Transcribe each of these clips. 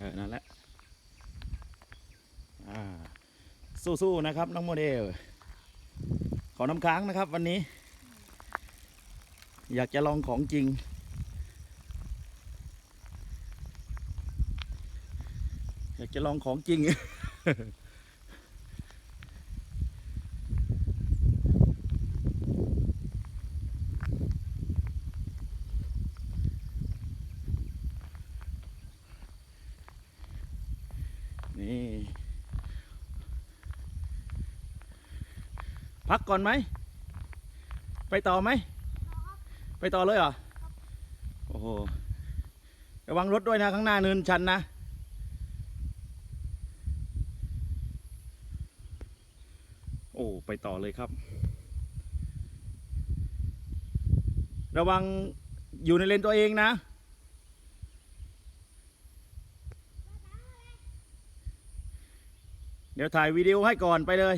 เออนั่นแหละอ่าสู้ๆนะครับ น้องโมเดล ขอน้ำค้างนะครับ วันนี้ อยากจะลองของจริง อยากจะลองของจริง นี่พักก่อนไหม ไปต่อไหม ไปต่อเลยเหรอ โอ้โห ระวังรถด้วยนะ ข้างหน้าเนินชันนะ โอ้ ไปต่อเลยครับ ระวังอยู่ในเลนตัวเองนะ ดี๋ยวถ่ายวิดีโอให้ก่อนไปเลย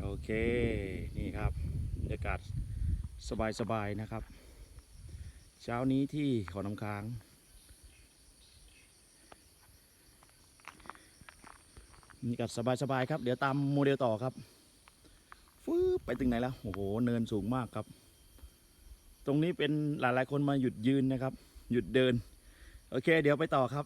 โอเคนี่ครับบรรยากาศสบายๆนะครับ เช้านี้ที่ขอน้ำค้างบรรยากาศสบายๆครับ เดี๋ยวตามโมเดลต่อครับฟืบไปถึงไหนแล้ว โอ้โห เนินสูงมากครับ ตรงนี้เป็นหลายๆคนมาหยุดยืนนะครับ หยุดเดิน โอเค เดี๋ยวไปต่อครับ